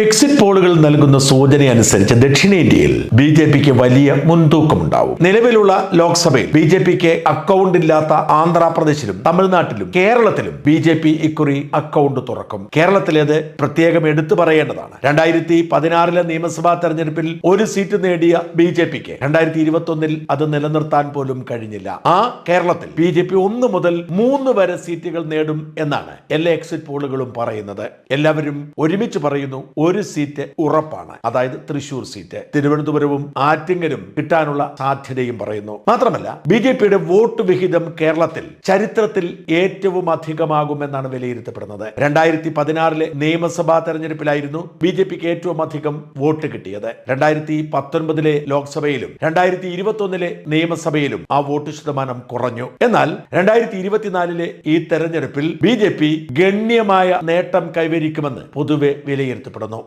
Exit പോളുകൾ നൽകുന്ന സൂചന അനുസരിച്ച് ദക്ഷിണേന്ത്യയിൽ ബി ജെ പിക്ക് വലിയ മുൻതൂക്കമുണ്ടാവും. നിലവിലുള്ള ലോക്സഭയിൽ ബി ജെ പിക്ക് അക്കൗണ്ട് ഇല്ലാത്ത ആന്ധ്രാപ്രദേശിലും തമിഴ്നാട്ടിലും കേരളത്തിലും ബി ജെ പി ഇക്കുറി അക്കൗണ്ട് തുറക്കും. കേരളത്തിലേത് പ്രത്യേകം എടുത്തു പറയേണ്ടതാണ്. രണ്ടായിരത്തി പതിനാറിലെ നിയമസഭാ തെരഞ്ഞെടുപ്പിൽ ഒരു സീറ്റ് നേടിയ ബി ജെ പിക്ക് രണ്ടായിരത്തി ഇരുപത്തി ഒന്നിൽ അത് നിലനിർത്താൻ പോലും കഴിഞ്ഞില്ല. ആ കേരളത്തിൽ ബി ജെ പി ഒന്ന് മുതൽ മൂന്ന് വരെ സീറ്റുകൾ നേടും എന്നാണ് എല്ലാ എക്സിറ്റ് പോളുകളും പറയുന്നത്. എല്ലാവരും ഒരുമിച്ച് പറയുന്നു ഒരു സീറ്റ് ഉറപ്പാണ്. അതായത് തൃശൂർ സീറ്റ്. തിരുവനന്തപുരവും ആറ്റിങ്ങലും കിട്ടാനുള്ള സാധ്യതയും പറയുന്നു. മാത്രമല്ല ബി ജെ പിയുടെ വോട്ട് വിഹിതം കേരളത്തിൽ ചരിത്രത്തിൽ ഏറ്റവും അധികമാകുമെന്നാണ് വിലയിരുത്തപ്പെടുന്നത്. രണ്ടായിരത്തി പതിനാറിലെ നിയമസഭാ തെരഞ്ഞെടുപ്പിലായിരുന്നു ബി ജെ പിക്ക് ഏറ്റവും അധികം വോട്ട് കിട്ടിയത്. രണ്ടായിരത്തി പത്തൊൻപതിലെ ലോക്സഭയിലും രണ്ടായിരത്തി ഇരുപത്തി ഒന്നിലെ നിയമസഭയിലും ആ വോട്ട് ശതമാനം കുറഞ്ഞു. എന്നാൽ രണ്ടായിരത്തി ഇരുപത്തിനാലിലെ ഈ തെരഞ്ഞെടുപ്പിൽ ബി ഗണ്യമായ നേട്ടം കൈവരിക്കുമെന്ന് പൊതുവെ വിലയിരുത്തപ്പെടുന്നു.